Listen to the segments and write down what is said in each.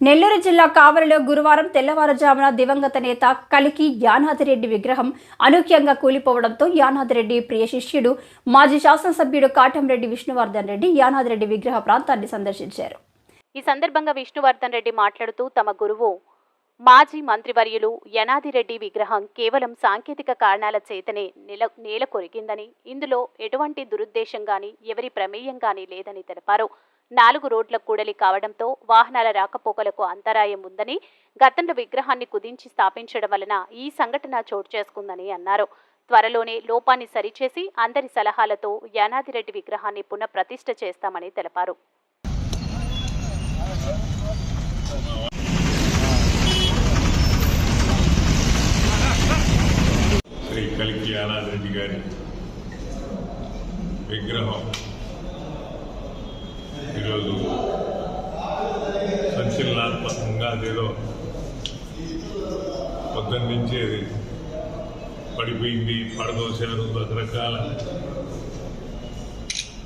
నెల్లూరు జిల్లా కావలిలో గురువారం తెల్లవారుజామున దివంగత నేత కలికి యానాదిరెడ్డి విగ్రహం అనూహ్యంగా కూలిపోవడంతో యానాదిరెడ్డి ప్రియ శిష్యుడు మాజీ శాసనసభ్యుడు కాటంరెడ్డి విష్ణువర్ధన్ రెడ్డి యానాదిరెడ్డి విగ్రహ ప్రాంతాన్ని సందర్శించారు. ఈ సందర్భంగా విష్ణువర్ధన్ రెడ్డి మాట్లాడుతూ తమ గురువు మాజీ మంత్రివర్యులు యనాదిరెడ్డి విగ్రహం కేవలం సాంకేతిక కారణాల చేతనే నెల నేల కొరిగిందని ఇందులో ఎటువంటి దురుద్దేశం గాని ఎవరి ప్రమేయం గాని లేదని తెలిపారు. నాలుగు రోడ్ల కూడలి కావడంతో వాహనాల రాకపోకలకు అంతరాయం ఉందని గతంలో విగ్రహాన్ని కుదించి స్థాపించడం వలన ఈ సంఘటన చోటు చేసుకుందని అన్నారు. త్వరలోనే లోపాన్ని సరిచేసి అందరి సలహాలతో యానాదిరెడ్డి విగ్రహాన్ని పునఃప్రతిష్ఠ చేస్తామని తెలిపారు. శ్రీ కలికి గారి విగ్రహం ఈరోజు సంచలనాత్మకంగా అదేదో పొద్దున్న నుంచి అది పడిపోయింది పడదోశారు రకరకాల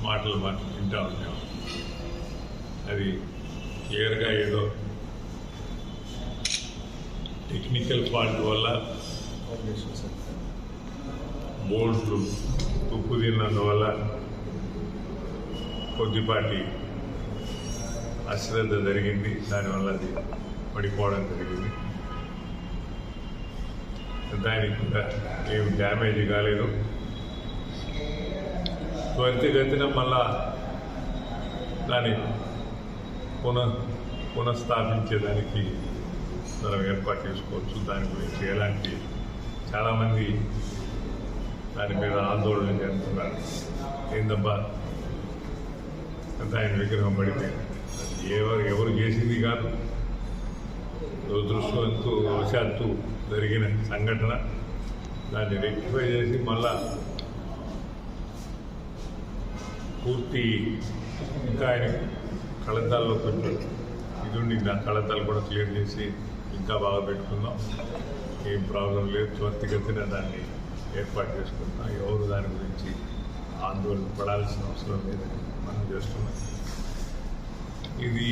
మాటలు మాట వింటా ఉన్నాం అది క్లియర్గా ఏదో టెక్నికల్ ఫాల్ట్ వల్ల బోల్ట్లు ఉప్పు తిన్నందువల్ల కొద్దిపాటి అశ్రద్ధ జరిగింది దానివల్ల అది పడిపోవడం జరిగింది. దానికి కూడా ఏం డ్యామేజ్ కాలేదు. త్వరితగతిన మళ్ళా దాన్ని పునః పునఃస్థాపించేదానికి మనం ఏర్పాటు చేసుకోవచ్చు. దాని గురించి ఎలాంటి చాలామంది దాని మీద ఆందోళన చేస్తున్నారు ఏందబ్బా? ఆయన విగ్రహం పడిపోయింది. ఎవరు ఎవరు చేసింది కాదు. దురదృష్టవంతు వశాత్తు జరిగిన సంఘటన. దాన్ని రెక్టిఫై చేసి మళ్ళా పూర్తి ఇంకా ఆయన కళతాల్లో కొంచెం ఇది ఉండి ఆ కళతాలు కూడా క్లియర్ చేసి ఇంకా బాగా పెట్టుకుందాం. ఏం ప్రాబ్లం లేదు. త్వరితగతిన దాన్ని ఏర్పాటు చేసుకుంటాం ఎవరు దాని గురించి ఆందోళన పడాల్సిన అవసరం లేదని మనం చేస్తున్నాం. ఇది